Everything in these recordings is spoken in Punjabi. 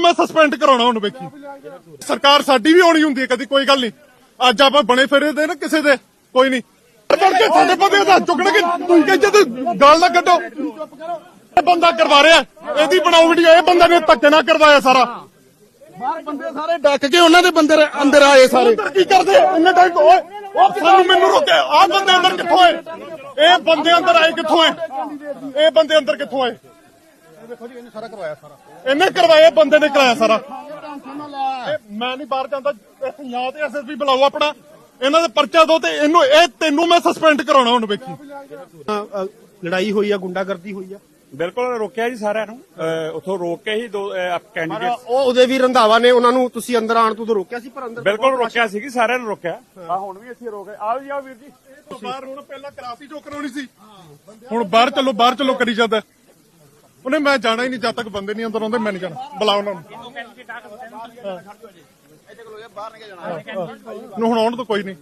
ਮੈਂ ਸਸਪੈਂਡ ਕਰਾਉਣਾ ਹੁਣ ਵੇਖੀ। ਸਰਕਾਰ ਸਾਡੀ ਵੀ ਹੋਣੀ ਹੁੰਦੀ ਹੈ ਕਦੀ ਕੋਈ ਗੱਲ ਨਹੀਂ। ਅੱਜ ਆਪਾਂ ਬਣੇ ਫਿਰੇ ਦੇ ਨਾ ਕਿਸੇ ਦੇ ਕੋਈ ਨਹੀਂ। ਬਣ ਕੇ ਸਾਡੇ ਬੰਦੇ ਦਾ ਚੁੱਕਣਗੇ। ਤੁਸੀਂ ਕਿ ਜਦ ਗਾਲ ਨਾ ਕੱਢੋ। ਇਹ ਬੰਦਾ ਕਰਵਾ ਰਿਹਾ। ਇਹਦੀ ਬਣਾਓ ਵੀਡੀਓ ਇਹ ਬੰਦੇ ਨੇ ਧੱਕੇ ਨਾਲ ਕਰਵਾਇਆ ਸਾਰਾ। ਬਾਹਰ ਬੰਦੇ ਸਾਰੇ ਡੱਕ ਕੇ ਉਹਨਾਂ ਦੇ ਬੰਦੇ ਅੰਦਰ ਆਏ ਸਾਰੇ। ਕੀ ਕਰਦੇ? ਇੰਨੇ ਟਾਈਮ ਓਏ ਉਹ ਸਾਨੂੰ ਮੈਨੂੰ ਰੋਕਿਆ। ਆ ਬੰਦੇ ਅੰਦਰ ਕਿੱਥੋਂ ਆਏ? ਇਹ ਬੰਦੇ ਅੰਦਰ ਆਏ ਕਿੱਥੋਂ ਆਏ? ਇਹ ਬੰਦੇ ਅੰਦਰ ਕਿੱਥੋਂ ਆਏ? ਦੇਖੋ ਜੀ ਇਹਨੇ ਸਾਰਾ ਕਰਵਾਇਆ ਸਾਰਾ। ਇਹਨੇ ਕਰਵਾਇਆ ਬੰਦੇ ਨੇ ਕਰਾਇਆ ਸਾਰਾ। ਇਹ ਮੈਂ ਨਹੀਂ ਬਾਹਰ ਜਾਂਦਾ ਇੱਥੇ ਜਾਂ ਤੇ ਐਸਐਸਪੀ ਬੁਲਾਓ ਆਪਣਾ। ਇਹਨਾਂ ਦਾ ਪਰਚਾ ਦੋ ਤੇ ਇਹਨੂੰ ਇਹ ਤੈਨੂੰ ਮੈਂ ਸਸਪੈਂਡ ਕਰਾਉਣਾ ਹੁਣ ਵੇਖੀ। ਲੜਾਈ ਹੋਈ ਆ ਗੁੰਡਾਗਰਦੀ ਹੋਈ ਆ। ਬਿਲਕੁਲ ਰੋਕਿਆ ਜੀ ਸਾਰਿਆਂ ਨੂੰ। ਉੱਥੋਂ ਰੋਕ ਕੇ ਹੀ ਦੋ ਕੈਂਡੀਡੇਟ ਉਹ ਉਹਦੇ ਵੀ ਰੰਧਾਵਾ ਨੇ ਉਹਨਾਂ ਨੂੰ ਤੁਸੀਂ ਅੰਦਰ ਆਣ ਤੋਂ ਤਾਂ ਰੋਕਿਆ ਸੀ ਪਰ ਅੰਦਰ ਬਿਲਕੁਲ ਰੋਕਿਆ ਸੀ ਕਿ ਸਾਰਿਆਂ ਨੂੰ ਰੋਕਿਆ। ਆ ਹੁਣ ਵੀ ਅਸੀਂ ਰੋਕੇ ਆਓ ਜੀ ਆਓ ਵੀਰ ਜੀ। ਬਾਹਰ ਹੁਣ ਪਹਿਲਾਂ ਕਰਾਤੀ ਜੋ ਕਰਾਉਣੀ ਸੀ। ਹੁਣ ਬਾਹਰ ਚੱਲੋ ਬਾਹਰ ਚੱਲੋ ਕਰੀ ਜਾਂਦਾ। ਉਹਨੇ ਮੈਂ ਜਾਣਾ ਹੀ ਨਹੀਂ, ਜਦ ਤੱਕ ਬੰਦੇ ਨਹੀਂ ਅੰਦਰ ਆਉਂਦੇ, ਮੈਂ ਨਹੀਂ ਜਾਣਾ। ਬੁਲਾਓ ਉਹਨਾਂ ਨੂੰ। ਨੂੰ ਹੁਣ ਆਉਣ ਤੋਂ ਕੋਈ ਨਹੀਂ।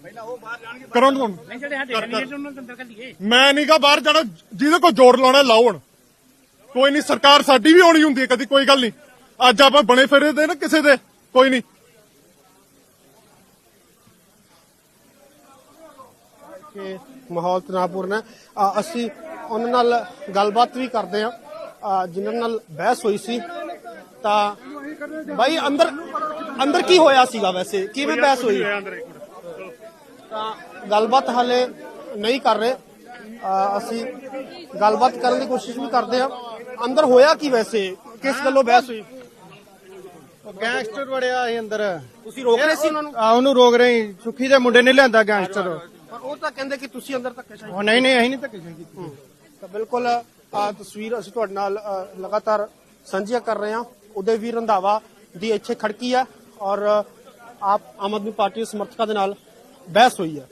ਕਰੋ ਨੂੰ ਮੈਂ ਨਹੀਂ ਗਾ ਬਾਹਰ ਜਾਣਾ, ਜਿਹਦੇ ਕੋਲ ਜੋੜ ਲਾਉਣਾ, ਲਾਓ ਕੋਈ ਨਹੀਂ, ਸਰਕਾਰ ਸਾਡੀ ਵੀ ਆਉਣੀ ਹੁੰਦੀ ਹੈ ਕਦੀ, ਕੋਈ ਗੱਲ ਨਹੀਂ। ਅੱਜ ਆਪਾਂ ਬਣੇ ਫਿਰੇ ਦੇ ਨਾ ਕਿਸੇ ਦੇ, ਕੋਈ ਨਹੀਂ। ਕਿ ਮਾਹੌਲ ਤਣਾਅਪੂਰਨ ਹੈ। ਅਸੀਂ ਉਹਨਾਂ ਨਾਲ ਗੱਲਬਾਤ ਵੀ ਕਰਦੇ ਹਾਂ। ਜਿਨ੍ਹਾਂ ਨਾਲ ਬਹਿਸ ਹੋਈ ਸੀ ਤਾਂ ਭਾਈ ਅੰਦਰ ਅੰਦਰ ਕੀ ਹੋਇਆ ਸੀਗਾ ਵੈਸੇ? ਕਿਵੇਂ ਬਹਿਸ ਹੋਈ? ਤਾਂ ਗੱਲਬਾਤ ਹਾਲੇ ਨਹੀਂ ਕਰ ਰਹੇ। ਅਸੀਂ ਗੱਲਬਾਤ ਕਰਨ ਦੀ ਕੋਸ਼ਿਸ਼ ਵੀ ਕਰਦੇ ਆ ਅੰਦਰ ਹੋਇਆ ਕੀ ਵੈਸੇ? ਕਿਸ ਗੱਲੋਂ ਬਹਿਸ ਹੋਈ? ਗੈਂਗਸਟਰ ਵੜਿਆ ਸੀ ਅੰਦਰ। ਤੁਸੀਂ ਰੋਕ ਰਹੇ ਸੀ ਉਹਨਾਂ ਨੂੰ? ਆ ਉਹਨੂੰ ਰੋਕ ਰਹੇ ਸੀ। ਸੁੱਖੀ ਦੇ ਮੁੰਡੇ ਨੇ ਲਿਆਂਦਾ ਗੈਂਗਸਟਰ। ਪਰ ਉਹ ਤਾਂ ਕਹਿੰਦੇ ਕਿ ਤੁਸੀਂ ਅੰਦਰ ਧੱਕੇ ਸ਼ਾਹੀ ਉਹ ਨਹੀਂ ਨਹੀਂ ਅਸੀਂ ਨਹੀਂ ਧੱਕੇ ਕੀਤੀ। ਤਾਂ ਬਿਲਕੁਲ ਆ ਤਸਵੀਰ ਅਸੀਂ ਤੁਹਾਡੇ ਨਾਲ ਲਗਾਤਾਰ ਸਾਂਝੀਆਂ ਕਰ ਰਹੇ ਹਾਂ। ਉਦੈਵੀਰ ਰੰਧਾਵਾ ਦੀ ਇੱਥੇ ਖੜਕੀ ਹੈ ਔਰ ਆਪ ਆਮ ਆਦਮੀ ਪਾਰਟੀ ਦੇ ਸਮਰਥਕਾਂ ਦੇ ਨਾਲ ਬਹਿਸ ਹੋਈ ਹੈ।